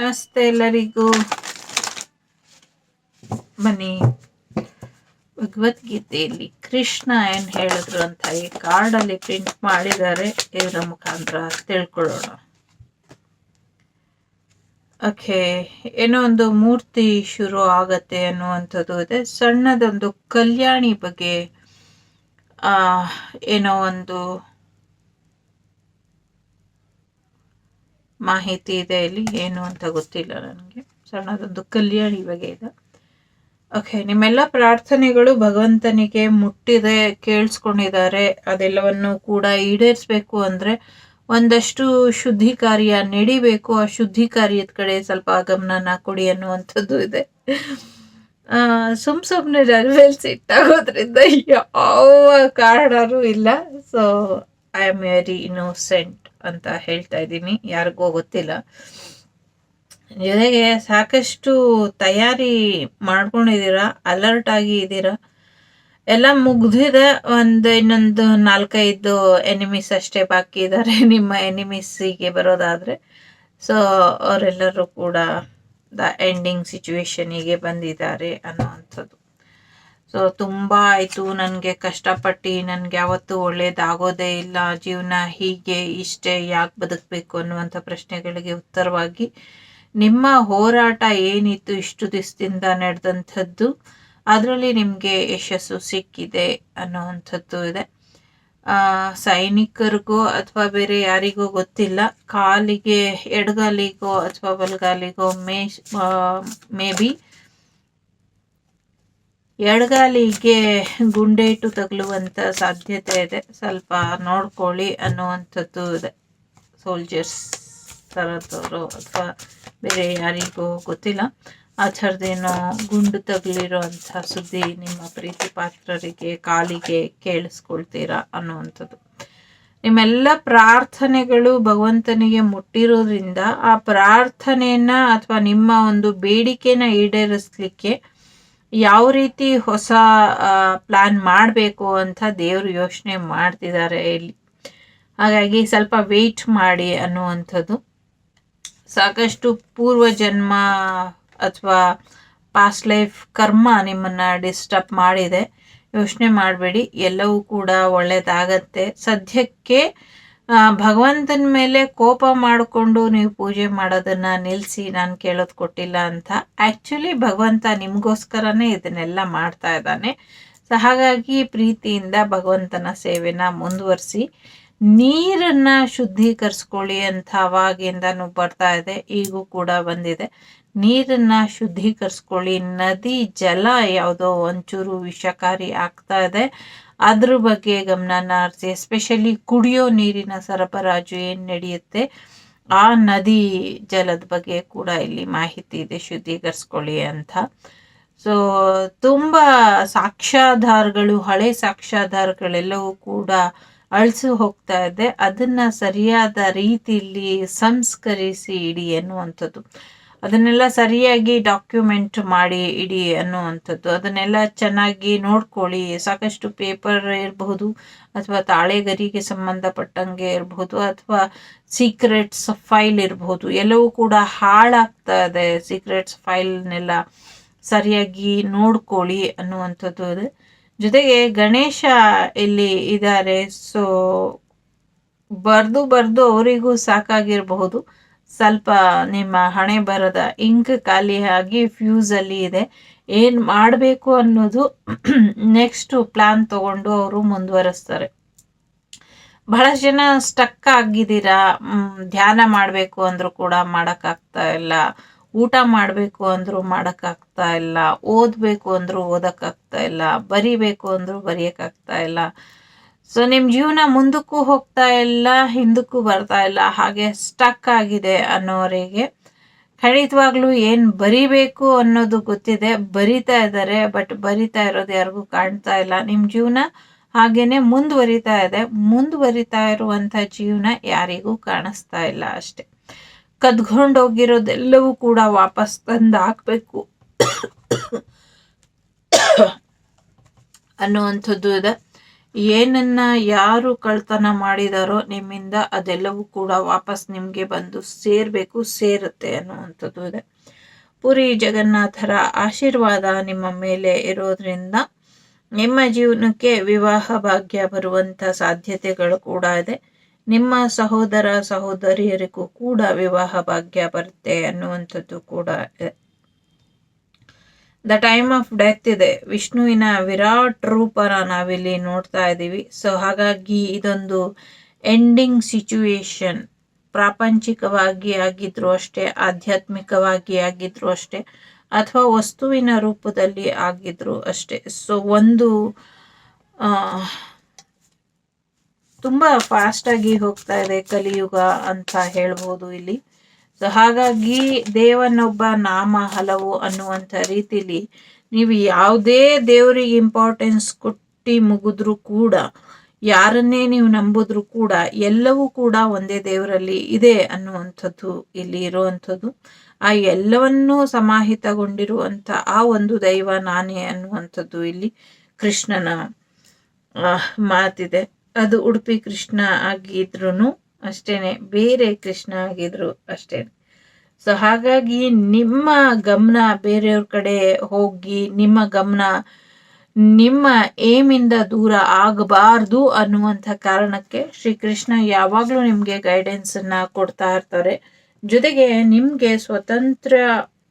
ನಮಸ್ತೆ ಎಲ್ಲರಿಗೂ ಬನ್ನಿ ಭಗವದ್ಗೀತೆಯಲ್ಲಿ ಕೃಷ್ಣ ಏನ್ ಹೇಳಿದ್ರು ಅಂತ ಈ ಕಾರ್ಡಲ್ಲಿ ಪ್ರಿಂಟ್ ಮಾಡಿದ್ದಾರೆ ಇದರ ಮುಖಾಂತರ ತಿಳ್ಕೊಳ್ಳೋಣ. ಓಕೆ, ಏನೋ ಒಂದು ಮೂರ್ತಿ ಶುರು ಆಗತ್ತೆ ಅನ್ನುವಂಥದ್ದು ಇದೆ. ಸಣ್ಣದೊಂದು ಕಲ್ಯಾಣಿ ಬಗ್ಗೆ, ಆ, ಏನೋ ಒಂದು ಮಾಹಿತಿ ಇದೆ ಇಲ್ಲಿ, ಏನು ಅಂತ ಗೊತ್ತಿಲ್ಲ ನನಗೆ. ಸಣ್ಣದೊಂದು ಕಲ್ಯಾಣ ಇವಾಗ ಇದೆ. ಓಕೆ ನಿಮ್ಮೆಲ್ಲ ಪ್ರಾರ್ಥನೆಗಳು ಭಗವಂತನಿಗೆ ಮುಟ್ಟಿದೆ, ಕೇಳಿಸ್ಕೊಂಡಿದ್ದಾರೆ. ಅದೆಲ್ಲವನ್ನು ಕೂಡ ಈಡೇರಿಸ್ಬೇಕು ಅಂದರೆ ಒಂದಷ್ಟು ಶುದ್ಧಿ ಕಾರ್ಯ ನಡಿಬೇಕು. ಆ ಶುದ್ಧಿ ಕಾರ್ಯದ ಕಡೆ ಸ್ವಲ್ಪ ಗಮನನ ಕೊಡಿ ಅನ್ನುವಂಥದ್ದು ಇದೆ. ಸುಮ್ ಸುಮ್ಮನೆ ರನ್ವೇಲ್ ಸಿಟ್ಟಾಗೋದ್ರಿಂದ ಯಾವ ಕಾರಣರೂ ಇಲ್ಲ. So I am very innocent ಅಂತ ಹೇಳ್ತಾ ಇದ್ದೀನಿ. ಯಾರಿಗೂ ಗೊತ್ತಿಲ್ಲ. ಜೊತೆಗೆ ಸಾಕಷ್ಟು ತಯಾರಿ ಮಾಡ್ಕೊಂಡಿದ್ದೀರಾ? ಅಲರ್ಟ್ ಆಗಿ ಇದ್ದೀರಾ? ಎಲ್ಲ ಮುಗ್ದಿದೆ. ಒಂದು ಇನ್ನೊಂದು ನಾಲ್ಕೈದು ಎನಿಮೀಸ್ ಅಷ್ಟೇ ಬಾಕಿ ಇದ್ದಾರೆ. ನಿಮ್ಮ ಎನಿಮೀಸಿಗೆ ಬರೋದಾದ್ರೆ. ಸೊ ಅವರೆಲ್ಲರೂ ಕೂಡ ದ ಎಂಡಿಂಗ್ ಸಿಚುವೇಶನಿಗೆ ಬಂದಿದ್ದಾರೆ ಅನ್ನೋವಂಥದ್ದು. ಸೊ ತುಂಬ ಆಯಿತು. ನನಗೆ ಕಷ್ಟಪಟ್ಟು ನನಗೆ ಯಾವತ್ತೂ ಒಳ್ಳೇದಾಗೋದೇ ಇಲ್ಲ. ಜೀವನ ಹೀಗೆ, ಇಷ್ಟೇ, ಯಾಕೆ ಬದುಕಬೇಕು ಅನ್ನುವಂಥ ಪ್ರಶ್ನೆಗಳಿಗೆ ಉತ್ತರವಾಗಿ ನಿಮ್ಮ ಹೋರಾಟ ಏನಿತ್ತು ಇಷ್ಟು ದಿವಸದಿಂದ ನಡೆದಂಥದ್ದು, ಅದರಲ್ಲಿ ನಿಮಗೆ ಯಶಸ್ಸು ಸಿಕ್ಕಿದೆ ಅನ್ನುವಂಥದ್ದು ಇದೆ. ಸೈನಿಕರಿಗೋ ಅಥವಾ ಬೇರೆ ಯಾರಿಗೋ ಗೊತ್ತಿಲ್ಲ. ಕಾಲಿಗೆ ಎಡಗಾಲಿಗೋ ಅಥವಾ ಬಲಗಾಲಿಗೋ ಮೇ ಮೇ ಬಿ ಎಡಗಾಲಿಗೆ ಗುಂಡೇಟು ತಗಲುವಂತ ಸಾಧ್ಯತೆ ಇದೆ. ಸ್ವಲ್ಪ ನೋಡ್ಕೊಳ್ಳಿ ಅನ್ನುವಂಥದ್ದು ಇದೆ. ಸೋಲ್ಜರ್ಸ್ ಥರದವರು ಅಥವಾ ಬೇರೆ ಯಾರಿಗೂ ಗೊತ್ತಿಲ್ಲ. ಆ ಥರದ್ದೇನೋ ಗುಂಡು ತಗಲಿರುವಂತಹ ಸುದ್ದಿ ನಿಮ್ಮ ಪ್ರೀತಿ ಪಾತ್ರರಿಗೆ, ಕಾಲಿಗೆ ಕೇಳಿಸ್ಕೊಳ್ತೀರಾ ಅನ್ನುವಂಥದ್ದು. ನಿಮ್ಮೆಲ್ಲ ಪ್ರಾರ್ಥನೆಗಳು ಭಗವಂತನಿಗೆ ಮುಟ್ಟಿರೋದ್ರಿಂದ ಆ ಪ್ರಾರ್ಥನೆಯನ್ನ ಅಥವಾ ನಿಮ್ಮ ಒಂದು ಬೇಡಿಕೆನ ಈಡೇರಿಸ್ಲಿಕ್ಕೆ ಯಾವ ರೀತಿ ಹೊಸ ಪ್ಲಾನ್ ಮಾಡಬೇಕು ಅಂತ ದೇವರು ಯೋಚನೆ ಮಾಡ್ತಿದ್ದಾರೆ ಇಲ್ಲಿ. ಹಾಗಾಗಿ ಸ್ವಲ್ಪ ವೆಯ್ಟ್ ಮಾಡಿ ಅನ್ನುವಂಥದ್ದು. ಸಾಕಷ್ಟು ಪೂರ್ವ ಜನ್ಮ ಅಥವಾ ಪಾಸ್ಟ್ ಲೈಫ್ ಕರ್ಮ ನಿಮ್ಮನ್ನು ಡಿಸ್ಟರ್ಬ್ ಮಾಡಿದೆ. ಯೋಚನೆ ಮಾಡಬೇಡಿ. ಎಲ್ಲವೂ ಕೂಡ ಒಳ್ಳೆಯದಾಗತ್ತೆ ಸದ್ಯಕ್ಕೆ ಭಗವಂತನ ಮೇಲೆ ಕೋಪ ಮಾಡಿಕೊಂಡು ನೀವು ಪೂಜೆ ಮಾಡೋದನ್ನು ನಿಲ್ಲಿಸಿ ನಾನು ಕೇಳೋದು ಕೊಟ್ಟಿಲ್ಲ ಅಂತ. ಆ್ಯಕ್ಚುಲಿ ಭಗವಂತ ನಿಮಗೋಸ್ಕರನೇ ಇದನ್ನೆಲ್ಲ ಮಾಡ್ತಾ ಇದ್ದಾನೆ. ಸೊ ಹಾಗಾಗಿ ಪ್ರೀತಿಯಿಂದ ಭಗವಂತನ ಸೇವೆನ ಮುಂದುವರಿಸಿ, ನೀರನ್ನ ಶುದ್ಧೀಕರಿಸ್ಕೊಳ್ಳಿ ಅಂತ ಅವಾಗಿಂದನೂ ಬರ್ತಾ ಇದೆ, ಈಗೂ ಕೂಡ ಬಂದಿದೆ. ನೀರನ್ನ ಶುದ್ಧೀಕರಿಸ್ಕೊಳ್ಳಿ, ನದಿ, ಜಲ ಯಾವುದೋ ಒಂಚೂರು ವಿಷಕಾರಿ ಆಗ್ತಾ ಇದೆ. ಅದ್ರ ಬಗ್ಗೆ ಗಮನನ ಹರಿಸಿ ಎಸ್ಪೆಷಲಿ ಕುಡಿಯೋ ನೀರಿನ ಸರಬರಾಜು ಏನು ನಡೆಯುತ್ತೆ, ಆ ನದಿ ಜಲದ ಬಗ್ಗೆ ಕೂಡ ಇಲ್ಲಿ ಮಾಹಿತಿ ಇದೆ, ಶುದ್ಧೀಕರಿಸ್ಕೊಳ್ಳಿ ಅಂತ. ಸೊ ತುಂಬ ಸಾಕ್ಷ್ಯಾಧಾರಗಳು, ಹಳೆ ಸಾಕ್ಷ್ಯಾಧಾರಗಳೆಲ್ಲವೂ ಕೂಡ ಅಳಿಸಿ ಹೋಗ್ತಾ ಇದೆ. ಅದನ್ನ ಸರಿಯಾದ ರೀತಿಯಲ್ಲಿ ಸಂಸ್ಕರಿಸಿ ಇಡಿ ಎನ್ನುವಂಥದ್ದು. ಅದನ್ನೆಲ್ಲ ಸರಿಯಾಗಿ ಡಾಕ್ಯುಮೆಂಟ್ ಮಾಡಿ ಇಡಿ ಅನ್ನುವಂಥದ್ದು. ಅದನ್ನೆಲ್ಲ ಚೆನ್ನಾಗಿ ನೋಡ್ಕೊಳ್ಳಿ. ಸಾಕಷ್ಟು ಪೇಪರ್ ಇರಬಹುದು ಅಥವಾ ತಾಳೆಗರಿಗೆ ಸಂಬಂಧಪಟ್ಟಂಗೆ ಇರಬಹುದು ಅಥವಾ ಸೀಕ್ರೆಟ್ಸ್ ಫೈಲ್ ಇರಬಹುದು. ಎಲ್ಲವೂ ಕೂಡ ಹಾಳಾಗ್ತಾ ಇದೆ. ಸೀಕ್ರೆಟ್ಸ್ ಫೈಲ್ನೆಲ್ಲ ಸರಿಯಾಗಿ ನೋಡ್ಕೊಳ್ಳಿ ಅನ್ನುವಂಥದ್ದು ಅದು. ಜೊತೆಗೆ ಗಣೇಶ ಇಲ್ಲಿ ಇದ್ದಾರೆ. ಸೊ ಬರೆದು ಬರೆದು ಅವರಿಗೂ ಸಾಕಾಗಿರಬಹುದು. ಸ್ವಲ್ಪ ನಿಮ್ಮ ಹಣೆ ಬರದ ಇಂಕ್ ಖಾಲಿಯಾಗಿ ಫ್ಯೂಸಲ್ಲಿ ಇದೆ. ಏನ್ ಮಾಡಬೇಕು ಅನ್ನೋದು ನೆಕ್ಸ್ಟ್ ಪ್ಲಾನ್ ತಗೊಂಡು ಅವರು ಮುಂದುವರಿಸ್ತಾರೆ. ಬಹಳಷ್ಟು ಜನ ಸ್ಟಕ್ ಆಗಿದ್ದೀರಾ ಧ್ಯಾನ ಮಾಡಬೇಕು ಅಂದ್ರೂ ಕೂಡ ಮಾಡೋಕ್ಕಾಗ್ತಾ ಇಲ್ಲ, ಊಟ ಮಾಡಬೇಕು ಅಂದರೂ ಮಾಡೋಕ್ಕಾಗ್ತಾ ಇಲ್ಲ, ಓದಬೇಕು ಅಂದರೂ ಓದೋಕ್ಕಾಗ್ತಾ ಇಲ್ಲ, ಬರಿಬೇಕು ಅಂದರೂ ಬರೆಯೋಕ್ಕಾಗ್ತಾ ಇಲ್ಲ ಸೊ ನಿಮ್ಮ ಜೀವನ ಮುಂದಕ್ಕೂ ಹೋಗ್ತಾ ಇಲ್ಲ, ಹಿಂದಕ್ಕೂ ಬರ್ತಾ ಇಲ್ಲ, ಹಾಗೆ ಸ್ಟಕ್ ಆಗಿದೆ ಅನ್ನೋರಿಗೆ. ಖಂಡಿತವಾಗ್ಲೂ ಏನು ಬರಿಬೇಕು ಅನ್ನೋದು ಗೊತ್ತಿದೆ, ಬರಿತಾ ಇದ್ದಾರೆ ಬಟ್ ಬರಿತಾ ಇರೋದು ಯಾರಿಗೂ ಕಾಣ್ತಾ ಇಲ್ಲ. ನಿಮ್ಮ ಜೀವನ ಹಾಗೇನೆ ಮುಂದುವರಿತಾ ಇದೆ, ಮುಂದುವರಿತಾ ಇರುವಂಥ ಜೀವನ ಯಾರಿಗೂ ಕಾಣಿಸ್ತಾ ಇಲ್ಲ ಅಷ್ಟೆ. ಕದ್ಕೊಂಡೋಗಿರೋದೆಲ್ಲವೂ ಕೂಡ ವಾಪಸ್ ತಂದು ಹಾಕಬೇಕು ಅನ್ನುವಂಥದ್ದು ಇದೆ. ಏನನ್ನ ಯಾರು ಕಳ್ತನ ಮಾಡಿದಾರೋ ನಿಮ್ಮಿಂದ ಅದೆಲ್ಲವೂ ಕೂಡ ವಾಪಸ್ ನಿಮಗೆ ಬಂದು ಸೇರಬೇಕು, ಸೇರುತ್ತೆ ಅನ್ನುವಂಥದ್ದು ಇದೆ. ಪುರಿ ಜಗನ್ನಾಥರ ಆಶೀರ್ವಾದ ನಿಮ್ಮ ಮೇಲೆ ಇರೋದ್ರಿಂದ ನಿಮ್ಮ ಜೀವನಕ್ಕೆ ವಿವಾಹ ಭಾಗ್ಯ ಬರುವಂಥ ಸಾಧ್ಯತೆಗಳು ಕೂಡ ಇದೆ. ನಿಮ್ಮ ಸಹೋದರ ಸಹೋದರಿಯರಿಗೂ ಕೂಡ ವಿವಾಹ ಭಾಗ್ಯ ಬರುತ್ತೆ ಅನ್ನುವಂಥದ್ದು ಕೂಡ ಇದೆ. ದ ಟೈಮ್ ಆಫ್ ಡೆತ್ ಇದೆ. ವಿಷ್ಣುವಿನ ವಿರಾಟ್ ರೂಪನ ನಾವಿಲ್ಲಿ ನೋಡ್ತಾ ಇದ್ದೀವಿ. ಸೊ ಹಾಗಾಗಿ ಇದೊಂದು ಎಂಡಿಂಗ್ ಸಿಚುವೇಶನ್ ಪ್ರಾಪಂಚಿಕವಾಗಿ ಆಗಿದ್ರು ಅಷ್ಟೇ, ಆಧ್ಯಾತ್ಮಿಕವಾಗಿ ಆಗಿದ್ರು ಅಷ್ಟೇ, ಅಥವಾ ವಸ್ತುವಿನ ರೂಪದಲ್ಲಿ ಆಗಿದ್ರು ಅಷ್ಟೇ. ಸೊ ಒಂದು ತುಂಬ ಫಾಸ್ಟಾಗಿ ಹೋಗ್ತಾ ಇದೆ ಕಲಿಯುಗ ಅಂತ ಹೇಳ್ಬೋದು ಇಲ್ಲಿ. ಸೊ ಹಾಗಾಗಿ ದೇವನೊಬ್ಬ ನಾಮ ಹಲವು ಅನ್ನುವಂಥ ರೀತಿಲಿ ನೀವು ಯಾವುದೇ ದೇವರಿಗೆ ಇಂಪಾರ್ಟೆನ್ಸ್ ಕೊಟ್ಟು ಮುಗಿದ್ರೂ ಕೂಡ, ಯಾರನ್ನೇ ನೀವು ನಂಬಿದ್ರು ಕೂಡ, ಎಲ್ಲವೂ ಕೂಡ ಒಂದೇ ದೇವರಲ್ಲಿ ಇದೆ ಅನ್ನುವಂಥದ್ದು ಇಲ್ಲಿ ಇರುವಂಥದ್ದು. ಆ ಎಲ್ಲವನ್ನೂ ಸಮಾಹಿತಗೊಂಡಿರುವಂಥ ಆ ಒಂದು ದೈವ ನಾನೇ ಅನ್ನುವಂಥದ್ದು ಇಲ್ಲಿ ಕೃಷ್ಣನ ಮಾತಿದೆ. ಅದು ಉಡುಪಿ ಕೃಷ್ಣ ಆಗಿದ್ರು ಅಷ್ಟೇನೆ. ಬೇರೆ ಕೃಷ್ಣ ಆಗಿದ್ರು ಅಷ್ಟೇ. ಸೊ ಹಾಗಾಗಿ ನಿಮ್ಮ ಗಮನ ಬೇರೆಯವ್ರ ಕಡೆ ಹೋಗಿ, ನಿಮ್ಮ ಗಮನ ನಿಮ್ಮ ಏಮಿಂದ ದೂರ ಆಗಬಾರ್ದು ಅನ್ನುವಂಥ ಕಾರಣಕ್ಕೆ ಶ್ರೀಕೃಷ್ಣ ಯಾವಾಗಲೂ ನಿಮಗೆ ಗೈಡೆನ್ಸನ್ನು ಕೊಡ್ತಾ ಇರ್ತಾರೆ. ಜೊತೆಗೆ ನಿಮಗೆ ಸ್ವತಂತ್ರ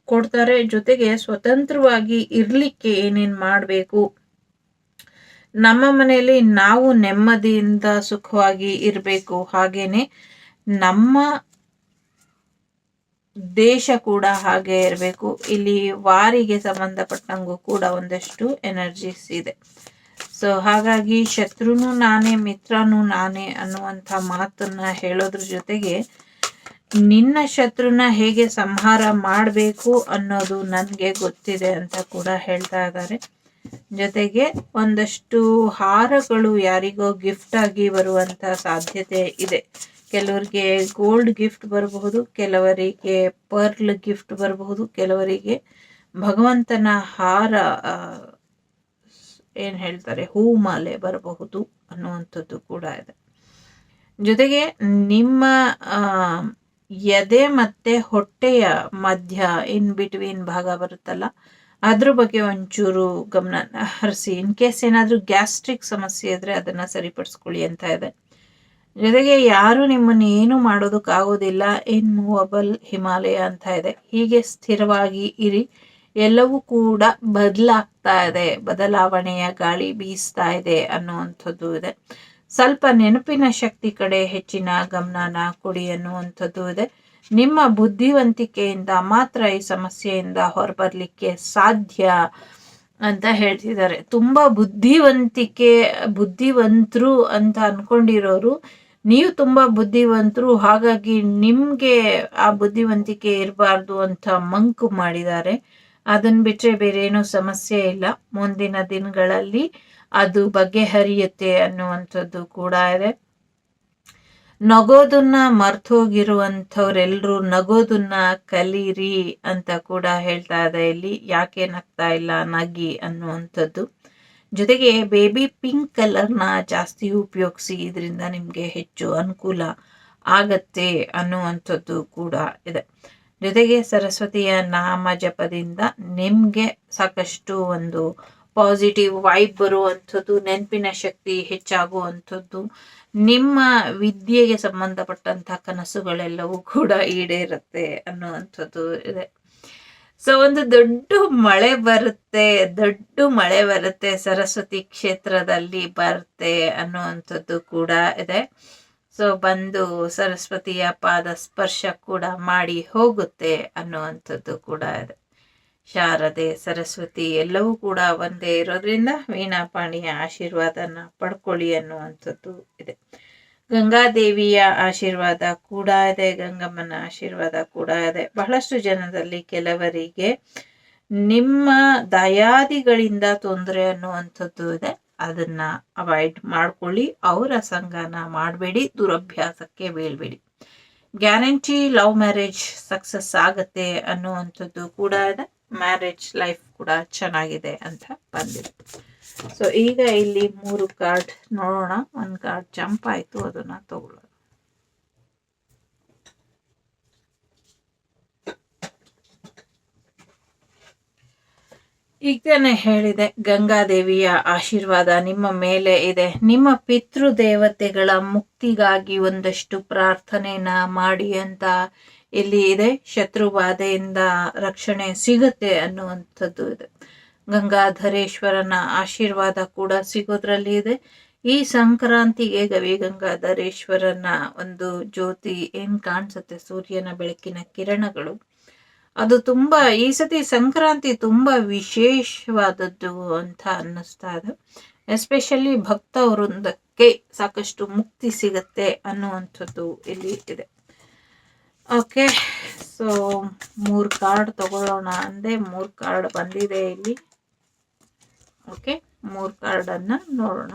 ಕೊಡ್ತಾರೆ. ಜೊತೆಗೆ ಸ್ವತಂತ್ರವಾಗಿ ಇರಲಿಕ್ಕೆ ಏನೇನು ಮಾಡಬೇಕು? ನಮ್ಮ ಮನೆಯಲ್ಲಿ ನಾವು ನೆಮ್ಮದಿಯಿಂದ ಸುಖವಾಗಿ ಇರಬೇಕು. ಹಾಗೇನೆ ನಮ್ಮ ದೇಶ ಕೂಡ ಹಾಗೆ ಇರಬೇಕು. ಇಲ್ಲಿ ವಾರಿಗೆ ಸಂಬಂಧಪಟ್ಟಂಗೂ ಕೂಡ ಒಂದಷ್ಟು ಎನರ್ಜೀಸ್ ಇದೆ. ಸೊ ಹಾಗಾಗಿ ಶತ್ರುನು ನಾನೇ, ಮಿತ್ರನು ನಾನೇ ಅನ್ನುವಂಥ ಮಾತನ್ನ ಹೇಳೋದ್ರ ಜೊತೆಗೆ ನಿನ್ನ ಶತ್ರುನ ಹೇಗೆ ಸಂಹಾರ ಮಾಡಬೇಕು ಅನ್ನೋದು ನನಗೆ ಗೊತ್ತಿದೆ ಅಂತ ಕೂಡ ಹೇಳ್ತಾ ಇದ್ದಾರೆ. ಜೊತೆಗೆ ಒಂದಷ್ಟು ಹಾರಗಳು ಯಾರಿಗೋ ಗಿಫ್ಟ್ ಆಗಿ ಬರುವಂತ ಸಾಧ್ಯತೆ ಇದೆ. ಕೆಲವರಿಗೆ ಗೋಲ್ಡ್ ಗಿಫ್ಟ್ ಬರಬಹುದು, ಕೆಲವರಿಗೆ ಪರ್ಲ್ ಗಿಫ್ಟ್ ಬರಬಹುದು, ಕೆಲವರಿಗೆ ಭಗವಂತನ ಹಾರ ಏನ್ ಹೇಳ್ತಾರೆ ಹೂ ಮಾಲೆ ಬರಬಹುದು ಅನ್ನುವಂಥದ್ದು ಕೂಡ ಇದೆ. ಜೊತೆಗೆ ನಿಮ್ಮ ಎದೆ ಮತ್ತೆ ಹೊಟ್ಟೆಯ ಮಧ್ಯ ಇನ್ ಬಿಟ್ವೀನ್ ಭಾಗ ಬರುತ್ತಲ್ಲ ಅದ್ರ ಬಗ್ಗೆ ಒಂಚೂರು ಗಮನ ಹರಿಸಿ. ಇನ್ ಕೇಸ್ ಏನಾದರೂ ಗ್ಯಾಸ್ಟ್ರಿಕ್ ಸಮಸ್ಯೆ ಇದ್ದರೆ ಅದನ್ನು ಸರಿಪಡಿಸ್ಕೊಳ್ಳಿ ಅಂತ ಇದೆ. ಜೊತೆಗೆ ಯಾರು ನಿಮ್ಮನ್ನು ಏನು ಮಾಡೋದಕ್ಕಾಗೋದಿಲ್ಲ ಇನ್ ಮೂವಬಲ್ ಹಿಮಾಲಯ ಅಂತ ಇದೆ. ಹೀಗೆ ಸ್ಥಿರವಾಗಿ ಇರಿ. ಎಲ್ಲವೂ ಕೂಡ ಬದಲಾಗ್ತಾ ಇದೆ. ಬದಲಾವಣೆಯ ಗಾಳಿ ಬೀಸ್ತಾ ಇದೆ ಅನ್ನುವಂಥದ್ದು ಇದೆ. ಸ್ವಲ್ಪ ನೆನಪಿನ ಶಕ್ತಿ ಕಡೆ ಹೆಚ್ಚಿನ ಗಮನನ ಕೊಡಿ ಅನ್ನುವಂಥದ್ದು ಇದೆ. ನಿಮ್ಮ ಬುದ್ಧಿವಂತಿಕೆಯಿಂದ ಮಾತ್ರ ಈ ಸಮಸ್ಯೆಯಿಂದ ಹೊರಬರ್ಲಿಕ್ಕೆ ಸಾಧ್ಯ ಅಂತ ಹೇಳ್ತಿದ್ದಾರೆ. ತುಂಬ ಬುದ್ಧಿವಂತಿಕೆ, ಬುದ್ಧಿವಂತರು ಅಂತ ಅನ್ಕೊಂಡಿರೋರು, ನೀವು ತುಂಬ ಬುದ್ಧಿವಂತರು, ಹಾಗಾಗಿ ನಿಮಗೆ ಆ ಬುದ್ಧಿವಂತಿಕೆ ಇರಬಾರ್ದು ಅಂತ ಮಂಕು ಮಾಡಿದ್ದಾರೆ. ಅದನ್ನು ಬಿಟ್ಟರೆ ಬೇರೆ ಏನೂ ಸಮಸ್ಯೆ ಇಲ್ಲ. ಮುಂದಿನ ದಿನಗಳಲ್ಲಿ ಅದು ಬಗೆಹರಿಯುತ್ತೆ ಅನ್ನುವಂಥದ್ದು ಕೂಡ ಇದೆ. ನಗೋದನ್ನ ಮರ್ತೋಗಿರುವಂಥವ್ರೆಲ್ಲರೂ ನಗೋದನ್ನ ಕಲೀರಿ ಅಂತ ಕೂಡ ಹೇಳ್ತಾ ಇದೆ. ಇಲ್ಲಿ ಯಾಕೆ ನಗ್ತಾ ಇಲ್ಲ ನಗಿ ಅನ್ನುವಂಥದ್ದು. ಜೊತೆಗೆ ಬೇಬಿ ಪಿಂಕ್ ಕಲರ್ನ ಜಾಸ್ತಿ ಉಪಯೋಗಿಸಿ ಇದರಿಂದ ನಿಮಗೆ ಹೆಚ್ಚು ಅನುಕೂಲ ಆಗತ್ತೆ ಅನ್ನುವಂಥದ್ದು ಕೂಡ ಇದೆ. ಜೊತೆಗೆ ಸರಸ್ವತಿಯ ನಾಮ ಜಪದಿಂದ ನಿಮಗೆ ಸಾಕಷ್ಟು ಒಂದು ಪಾಸಿಟಿವ್ ವೈಬ್ ಬರುವಂಥದ್ದು, ನೆನಪಿನ ಶಕ್ತಿ ಹೆಚ್ಚಾಗುವಂಥದ್ದು. ನಿಮ್ಮ ವಿದ್ಯೆಗೆ ಸಂಬಂಧಪಟ್ಟಂತಹ ಕನಸುಗಳೆಲ್ಲವೂ ಕೂಡ ಈಡೇರುತ್ತೆ ಅನ್ನುವಂಥದ್ದು ಇದೆ. ಸೊ ಒಂದು ದೊಡ್ಡ ಮಳೆ ಬರುತ್ತೆ, ದೊಡ್ಡ ಮಳೆ ಬರುತ್ತೆ, ಸರಸ್ವತಿ ಕ್ಷೇತ್ರದಲ್ಲಿ ಬರುತ್ತೆ ಅನ್ನುವಂಥದ್ದು ಕೂಡ ಇದೆ. ಸೊ ಬಂದು ಸರಸ್ವತಿಯ ಪಾದ ಸ್ಪರ್ಶ ಕೂಡ ಮಾಡಿ ಹೋಗುತ್ತೆ ಅನ್ನುವಂಥದ್ದು ಕೂಡ ಇದೆ. ಶಾರದೆ, ಸರಸ್ವತಿ ಎಲ್ಲವೂ ಕೂಡ ಒಂದೇ ಇರೋದ್ರಿಂದ ವೀಣಾಪಾಣಿಯ ಆಶೀರ್ವಾದನ ಪಡ್ಕೊಳ್ಳಿ ಅನ್ನುವಂಥದ್ದು ಇದೆ. ಗಂಗಾದೇವಿಯ ಆಶೀರ್ವಾದ ಕೂಡ ಇದೆ, ಗಂಗಮ್ಮನ ಆಶೀರ್ವಾದ ಕೂಡ ಇದೆ. ಬಹಳಷ್ಟು ಜನದಲ್ಲಿ ಕೆಲವರಿಗೆ ನಿಮ್ಮ ದಯಾದಿಗಳಿಂದ ತೊಂದರೆ ಅನ್ನುವಂಥದ್ದು ಇದೆ. ಅದನ್ನ ಅವಾಯ್ಡ್ ಮಾಡ್ಕೊಳ್ಳಿ, ಅವರ ಸಂಘನ ಮಾಡಬೇಡಿ, ದುರಭ್ಯಾಸಕ್ಕೆ ಬೀಳ್ಬೇಡಿ. ಗ್ಯಾರಂಟಿ ಲವ್ ಮ್ಯಾರೇಜ್ ಸಕ್ಸಸ್ ಆಗುತ್ತೆ ಅನ್ನುವಂಥದ್ದು ಕೂಡ ಇದೆ. ಮ್ಯಾರೇಜ್ ಲೈಫ್ ಕೂಡ ಚೆನ್ನಾಗಿದೆ ಅಂತ ಬಂದಿದೆ. ಸೊ ಈಗ ಇಲ್ಲಿ ಮೂರು ಕಾರ್ಡ್ ನೋಡೋಣ. ಒಂದು ಕಾರ್ಡ್ ಜಂಪ್ ಆಯಿತು, ಅದನ್ನ ತಗೊಳ್ಳೋಣ. ಈಗನೇ ಹೇಳಿದೆ, ಗಂಗಾದೇವಿಯ ಆಶೀರ್ವಾದ ನಿಮ್ಮ ಮೇಲೆ ಇದೆ. ನಿಮ್ಮ ಪಿತೃ ದೇವತೆಗಳ ಮುಕ್ತಿಗಾಗಿ ಒಂದಷ್ಟು ಪ್ರಾರ್ಥನೆನ ಮಾಡಿ ಅಂತ ಇಲ್ಲಿ ಇದೆ? ಶತ್ರು ಬಾಧೆಯಿಂದ ರಕ್ಷಣೆ ಸಿಗುತ್ತೆ ಅನ್ನುವಂಥದ್ದು ಇದೆ. ಗಂಗಾಧರೇಶ್ವರನ ಆಶೀರ್ವಾದ ಕೂಡ ಸಿಗೋದ್ರಲ್ಲಿ ಇದೆ. ಈ ಸಂಕ್ರಾಂತಿಗೆ ಗವಿ ಗಂಗಾಧರೇಶ್ವರನ ಒಂದು ಜ್ಯೋತಿ ಏನ್ ಕಾಣಿಸುತ್ತೆ? ಸೂರ್ಯನ ಬೆಳಕಿನ ಕಿರಣಗಳು. ಅದು ತುಂಬಾ, ಈ ಸತಿ ಸಂಕ್ರಾಂತಿ ತುಂಬಾ ವಿಶೇಷವಾದದ್ದು ಅಂತ ಅನ್ನಿಸ್ತಾ ಇದೆ. ಎಸ್ಪೆಷಲಿ ಭಕ್ತ ವೃಂದಕ್ಕೆ ಸಾಕಷ್ಟು ಮುಕ್ತಿ ಸಿಗತ್ತೆ ಅನ್ನುವಂಥದ್ದು ಇಲ್ಲಿ ಇದೆ. ಓಕೆ ಸೊ ಮೂರು ಕಾರ್ಡ್ ತಗೊಳ್ಳೋಣ ಅಂದೆ ಮೂರು ಕಾರ್ಡ್ ಬಂದಿದೆ ಇಲ್ಲಿ. ಓಕೆ ಮೂರು ಕಾರ್ಡನ್ನು ನೋಡೋಣ.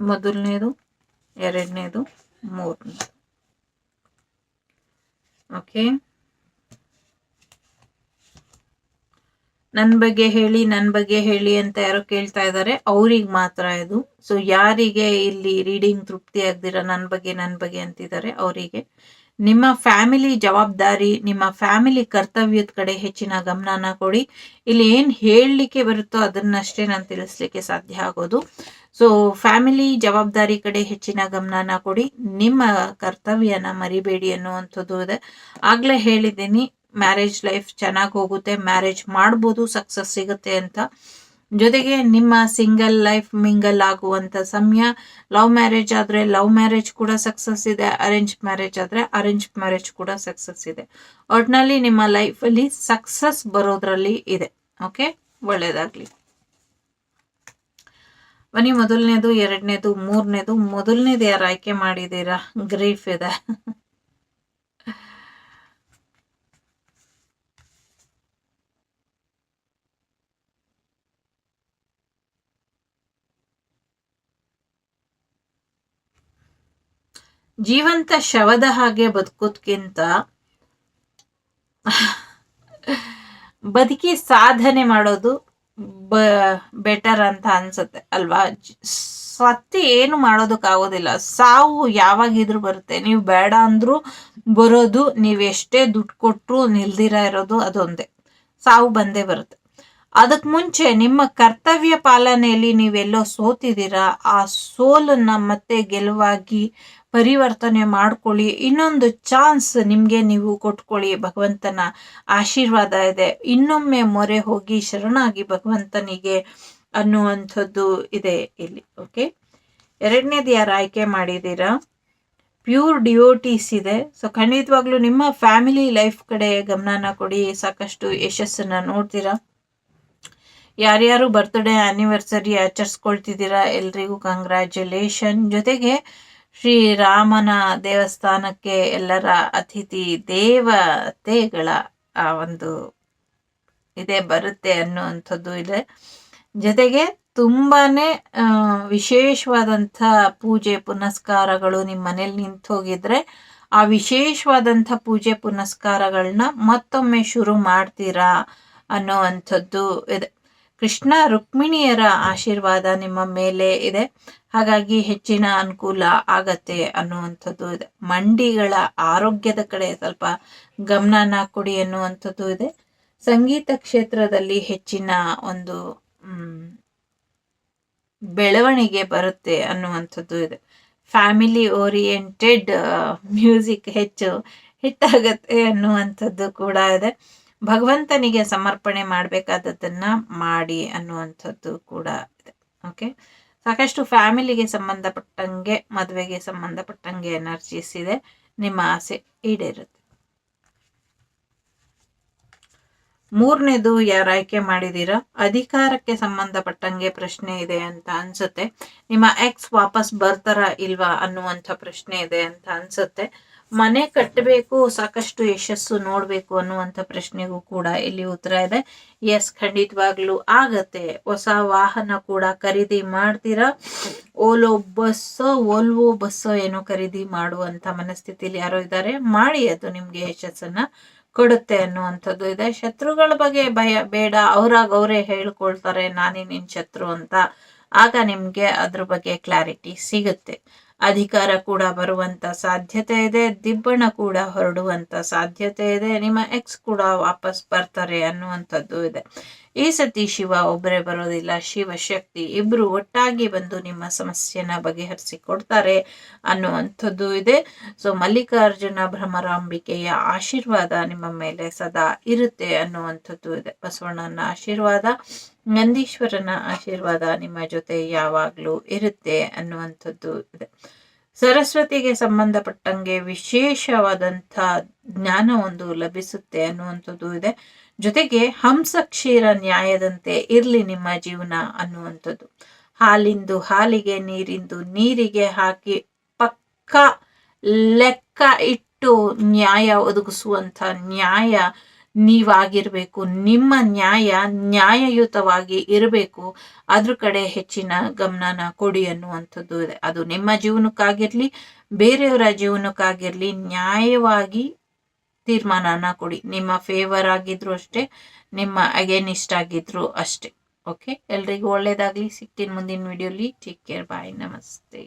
ಮೊದಲನೇದು, ಎರಡನೇದು, ಮೂರನೇದು. ಓಕೆ ನನ್ನ ಬಗ್ಗೆ ಹೇಳಿ ನನ್ನ ಬಗ್ಗೆ ಹೇಳಿ ಅಂತ ಯಾರೋ ಕೇಳ್ತಾ ಇದ್ದಾರೆ ಅವ್ರಿಗೆ ಮಾತ್ರ ಇದು. ಸೊ ಯಾರಿಗೆ ಇಲ್ಲಿ ರೀಡಿಂಗ್ ತೃಪ್ತಿ ಆಗ್ದಿರ ನನ್ನ ಬಗ್ಗೆ ನನ್ನ ಬಗ್ಗೆ ಅಂತಿದ್ದಾರೆ ಅವರಿಗೆ. ನಿಮ್ಮ ಫ್ಯಾಮಿಲಿ ಜವಾಬ್ದಾರಿ, ನಿಮ್ಮ ಫ್ಯಾಮಿಲಿ ಕರ್ತವ್ಯದ ಕಡೆ ಹೆಚ್ಚಿನ ಗಮನನ ಕೊಡಿ. ಇಲ್ಲಿ ಏನು ಹೇಳಲಿಕ್ಕೆ ಬರುತ್ತೋ ಅದನ್ನಷ್ಟೇ ನಾನು ತಿಳಿಸ್ಲಿಕ್ಕೆ ಸಾಧ್ಯ ಆಗೋದು. ಸೊ ಫ್ಯಾಮಿಲಿ ಜವಾಬ್ದಾರಿ ಕಡೆ ಹೆಚ್ಚಿನ ಗಮನನ ಕೊಡಿ. ನಿಮ್ಮ ಕರ್ತವ್ಯನ ಮರಿಬೇಡಿ ಅನ್ನುವಂಥದ್ದು ಇದೆ. ಆಗ್ಲೇ ಹೇಳಿದ್ದೀನಿ ಮ್ಯಾರೇಜ್ ಲೈಫ್ ಚೆನ್ನಾಗಿ ಹೋಗುತ್ತೆ, ಮ್ಯಾರೇಜ್ ಮಾಡ್ಬೋದು, ಸಕ್ಸಸ್ ಸಿಗುತ್ತೆ ಅಂತ. ಜೊತೆಗೆ ನಿಮ್ಮ ಸಿಂಗಲ್ ಲೈಫ್ ಮಿಂಗಲ್ ಆಗುವಂಥ ಸಮಯ, ಲವ್ ಮ್ಯಾರೇಜ್ ಆದರೆ ಲವ್ ಮ್ಯಾರೇಜ್ ಕೂಡ ಸಕ್ಸಸ್ ಇದೆ, ಅರೇಂಜ್ ಮ್ಯಾರೇಜ್ ಆದರೆ ಅರೇಂಜ್ ಮ್ಯಾರೇಜ್ ಕೂಡ ಸಕ್ಸಸ್ ಇದೆ. ಒಟ್ನಲ್ಲಿ ನಿಮ್ಮ ಲೈಫಲ್ಲಿ ಸಕ್ಸಸ್ ಬರೋದ್ರಲ್ಲಿ ಇದೆ, ಓಕೆ? ಒಳ್ಳೇದಾಗ್ಲಿ. ಬನ್ನಿ, ಮೊದಲನೇದು, ಎರಡನೇದು, ಮೂರನೇದು, ಮೊದಲನೇದು ಯಾರು ಆಯ್ಕೆ ಮಾಡಿದ್ದೀರಾ? ಗ್ರೀಫ್ ಇದೆ. ಜೀವಂತ ಶವದ ಹಾಗೆ ಬದುಕೋದ್ಕಿಂತ ಬದುಕಿ ಸಾಧನೆ ಮಾಡೋದು ಬ ಬೆಟರ್ ಅಂತ ಅನ್ಸುತ್ತೆ ಅಲ್ವಾ? ಸತ್ತಿ ಏನು ಮಾಡೋದಕ್ಕಾಗೋದಿಲ್ಲ. ಸಾವು ಯಾವಾಗಿದ್ರು ಬರುತ್ತೆ. ನೀವು ಬೇಡ ಅಂದ್ರೂ ಬರೋದು ನೀವು ಎಷ್ಟೇ ದುಡ್ಡು ಕೊಟ್ಟರು ನಿಲ್ದಿರ ಇರೋದು ಅದೊಂದೇ. ಸಾವು ಬಂದೇ ಬರುತ್ತೆ. ಅದಕ್ಕೆ ಮುಂಚೆ ನಿಮ್ಮ ಕರ್ತವ್ಯ ಪಾಲನೆಯಲ್ಲಿ ನೀವೆಲ್ಲೋ ಸೋತಿದ್ದೀರಾ, ಆ ಸೋಲನ್ನು ಮತ್ತೆ ಗೆಲುವಾಗಿ ಪರಿವರ್ತನೆ ಮಾಡ್ಕೊಳ್ಳಿ. ಇನ್ನೊಂದು ಚಾನ್ಸ್ ನಿಮಗೆ ನೀವು ಕೊಟ್ಕೊಳ್ಳಿ. ಭಗವಂತನ ಆಶೀರ್ವಾದ ಇದೆ. ಇನ್ನೊಮ್ಮೆ ಮೊರೆ ಹೋಗಿ ಶರಣಾಗಿ ಭಗವಂತನಿಗೆ ಅನ್ನುವಂಥದ್ದು ಇದೆ ಇಲ್ಲಿ. ಓಕೆ ಎರಡನೇದು ಯಾರು ಆಯ್ಕೆ ಮಾಡಿದ್ದೀರಾ? ಪ್ಯೂರ್ ಡಿಯೋಟೀಸ್ ಇದೆ. ಸೊ ಖಂಡಿತವಾಗ್ಲೂ ನಿಮ್ಮ ಫ್ಯಾಮಿಲಿ ಲೈಫ್ ಕಡೆ ಗಮನನ ಕೊಡಿ. ಸಾಕಷ್ಟು ಯಶಸ್ಸನ್ನು ನೋಡ್ತೀರಾ? ಯಾರ್ಯಾರು ಬರ್ತ್ಡೇ ಆ್ಯನಿವರ್ಸರಿ ಆಚರಿಸ್ಕೊಳ್ತಿದ್ದೀರಾ ಎಲ್ರಿಗೂ ಕಂಗ್ರ್ಯಾಚುಲೇಷನ್ ಜೊತೆಗೆ ಶ್ರೀರಾಮನ ದೇವಸ್ಥಾನಕ್ಕೆ ಎಲ್ಲರ ಅತಿಥಿ ದೇವತೆಗಳ, ಆ, ಒಂದು ಇದೆ, ಬರುತ್ತೆ ಅನ್ನುವಂಥದ್ದು ಇದೆ. ಜೊತೆಗೆ ತುಂಬಾನೇ ವಿಶೇಷವಾದಂಥ ಪೂಜೆ ಪುನಸ್ಕಾರಗಳು ನಿಮ್ಮ ಮನೇಲಿ ನಿಂತು ಹೋಗಿದ್ರೆ ಆ ವಿಶೇಷವಾದಂಥ ಪೂಜೆ ಪುನಸ್ಕಾರಗಳನ್ನ ಮತ್ತೊಮ್ಮೆ ಶುರು ಮಾಡ್ತೀರಾ ಅನ್ನೋವಂಥದ್ದು ಇದೆ. ಕೃಷ್ಣ ರುಕ್ಮಿಣಿಯರ ಆಶೀರ್ವಾದ ನಿಮ್ಮ ಮೇಲೆ ಇದೆ. ಹಾಗಾಗಿ ಹೆಚ್ಚಿನ ಅನುಕೂಲ ಆಗತ್ತೆ ಅನ್ನುವಂಥದ್ದು ಇದೆ. ಮಂಡಿಗಳ ಆರೋಗ್ಯದ ಕಡೆ ಸ್ವಲ್ಪ ಗಮನನ ಕೊಡಿ ಅನ್ನುವಂಥದ್ದು ಇದೆ. ಸಂಗೀತ ಕ್ಷೇತ್ರದಲ್ಲಿ ಹೆಚ್ಚಿನ ಒಂದು ಬೆಳವಣಿಗೆ ಬರುತ್ತೆ ಅನ್ನುವಂಥದ್ದು ಇದೆ. ಫ್ಯಾಮಿಲಿ ಓರಿಯೆಂಟೆಡ್ ಮ್ಯೂಸಿಕ್ ಹೆಚ್ಚು ಹಿಟ್ಟಾಗತ್ತೆ ಅನ್ನುವಂಥದ್ದು ಕೂಡ ಇದೆ. ಭಗವಂತನಿಗೆ ಸಮರ್ಪಣೆ ಮಾಡಬೇಕಾದದ್ದನ್ನ ಮಾಡಿ ಅನ್ನುವಂಥದ್ದು ಕೂಡ ಇದೆ. ಓಕೆ ಸಾಕಷ್ಟು ಫ್ಯಾಮಿಲಿಗೆ ಸಂಬಂಧಪಟ್ಟಂಗೆ, ಮದುವೆಗೆ ಸಂಬಂಧಪಟ್ಟಂಗೆ ಎನರ್ಜೀಸ್ ಇದೆ. ನಿಮ್ಮ ಆಸೆ ಈಡೇರುತ್ತೆ. ಮೂರನೇದು, ಯಾರು ಆಯ್ಕೆ ಮಾಡಿದೀರ? ಅಧಿಕಾರಕ್ಕೆ ಸಂಬಂಧಪಟ್ಟಂಗೆ ಪ್ರಶ್ನೆ ಇದೆ ಅಂತ ಅನ್ಸುತ್ತೆ. ನಿಮ್ಮ ಎಕ್ಸ್ ವಾಪಸ್ ಬರ್ತಾರ ಇಲ್ವಾ ಅನ್ನುವಂಥ ಪ್ರಶ್ನೆ ಇದೆ ಅಂತ ಅನ್ಸುತ್ತೆ. ಮನೆ ಕಟ್ಟಬೇಕು, ಸಾಕಷ್ಟು ಯಶಸ್ಸು ನೋಡಬೇಕು ಅನ್ನುವಂಥ ಪ್ರಶ್ನೆಗೂ ಕೂಡ ಇಲ್ಲಿ ಉತ್ತರ ಇದೆ. ಎಸ್ ಖಂಡಿತವಾಗ್ಲೂ ಆಗತ್ತೆ. ಹೊಸ ವಾಹನ ಕೂಡ ಖರೀದಿ ಮಾಡ್ತೀರಾ? ಓಲೋ ಬಸ್ಸೋ ಓಲ್ವೋ ಬಸ್ಸೋ ಏನೋ ಖರೀದಿ ಮಾಡುವಂತ ಮನಸ್ಥಿತಿಯಲ್ಲಿ ಯಾರೋ ಇದ್ದಾರೆ. ಮಾಡಿ ಅದು ನಿಮ್ಗೆ ಯಶಸ್ಸನ್ನ ಕೊಡುತ್ತೆ ಅನ್ನುವಂಥದ್ದು ಇದೆ. ಶತ್ರುಗಳ ಬಗ್ಗೆ ಭಯ, ಬೇಡ. ಅವ್ರಾಗ ಅವರೇ ಹೇಳ್ಕೊಳ್ತಾರೆ, ನಾನೇ ನಿನ್ ಶತ್ರು ಅಂತ. ಆಗ ನಿಮ್ಗೆ ಅದ್ರ ಬಗ್ಗೆ ಕ್ಲಾರಿಟಿ ಸಿಗುತ್ತೆ. ಅಧಿಕಾರ ಕೂಡ ಬರುವಂತ ಸಾಧ್ಯತೆ ಇದೆ, ದಿಬ್ಬಣ ಕೂಡ ಹೊರಡುವಂತ ಸಾಧ್ಯತೆ ಇದೆ, ನಿಮ್ಮ ಎಕ್ಸ್ ಕೂಡ ವಾಪಸ್ ಬರ್ತಾರೆ ಅನ್ನುವಂಥದ್ದು ಇದೆ. ಈ ಸತಿ ಶಿವ ಒಬ್ಬರೇ ಬರೋದಿಲ್ಲ. ಶಿವಶಕ್ತಿ ಇಬ್ರು ಒಟ್ಟಾಗಿ ಬಂದು ನಿಮ್ಮ ಸಮಸ್ಯೆನ ಬಗೆಹರಿಸಿಕೊಡ್ತಾರೆ ಅನ್ನುವಂಥದ್ದು ಇದೆ. ಸೊ ಮಲ್ಲಿಕಾರ್ಜುನ ಭ್ರಮರಾಂಬಿಕೆಯ ಆಶೀರ್ವಾದ ನಿಮ್ಮ ಮೇಲೆ ಸದಾ ಇರುತ್ತೆ ಅನ್ನುವಂಥದ್ದು ಇದೆ. ಬಸವಣ್ಣನ ಆಶೀರ್ವಾದ, ನಂದೀಶ್ವರನ ಆಶೀರ್ವಾದ ನಿಮ್ಮ ಜೊತೆ ಯಾವಾಗಲೂ ಇರುತ್ತೆ ಅನ್ನುವಂಥದ್ದು ಇದೆ. ಸರಸ್ವತಿಗೆ ಸಂಬಂಧಪಟ್ಟಂಗೆ ವಿಶೇಷವಾದಂಥ ಜ್ಞಾನ ಒಂದು ಲಭಿಸುತ್ತೆ ಅನ್ನುವಂಥದ್ದು ಇದೆ. ಜೊತೆಗೆ ಹಂಸ ಕ್ಷೀರ ನ್ಯಾಯದಂತೆ ಇರಲಿ ನಿಮ್ಮ ಜೀವನ ಅನ್ನುವಂಥದ್ದು. ಹಾಲಿಂದು ಹಾಲಿಗೆ, ನೀರಿಂದು ನೀರಿಗೆ ಹಾಕಿ ಪಕ್ಕ ಲೆಕ್ಕ ಇಟ್ಟು ನ್ಯಾಯ ಒದಗಿಸುವಂಥ ನ್ಯಾಯ ನೀವಾಗಿರಬೇಕು. ನಿಮ್ಮ ನ್ಯಾಯ ನ್ಯಾಯಯುತವಾಗಿ ಇರಬೇಕು. ಅದ್ರ ಕಡೆ ಹೆಚ್ಚಿನ ಗಮನನ ಕೊಡಿ ಅನ್ನುವಂಥದ್ದು ಇದೆ. ಅದು ನಿಮ್ಮ ಜೀವನಕ್ಕಾಗಿರ್ಲಿ, ಬೇರೆಯವರ ಜೀವನಕ್ಕಾಗಿರ್ಲಿ ನ್ಯಾಯವಾಗಿ ತೀರ್ಮಾನನ ಕೊಡಿ. ನಿಮ್ಮ ಫೇವರ್ ಆಗಿದ್ರು ಅಷ್ಟೇ, ನಿಮ್ಮ ಅಗೇನಿಸ್ಟ್ ಆಗಿದ್ರು ಅಷ್ಟೇ. ಓಕೆ ಎಲ್ರಿಗೂ ಒಳ್ಳೇದಾಗ್ಲಿ. ಸಿಗ್ತೀನಿ ಮುಂದಿನ ವಿಡಿಯೋಲಿ ಟೇಕ್ ಕೇರ್ ಬಾಯ್ ನಮಸ್ತೆ.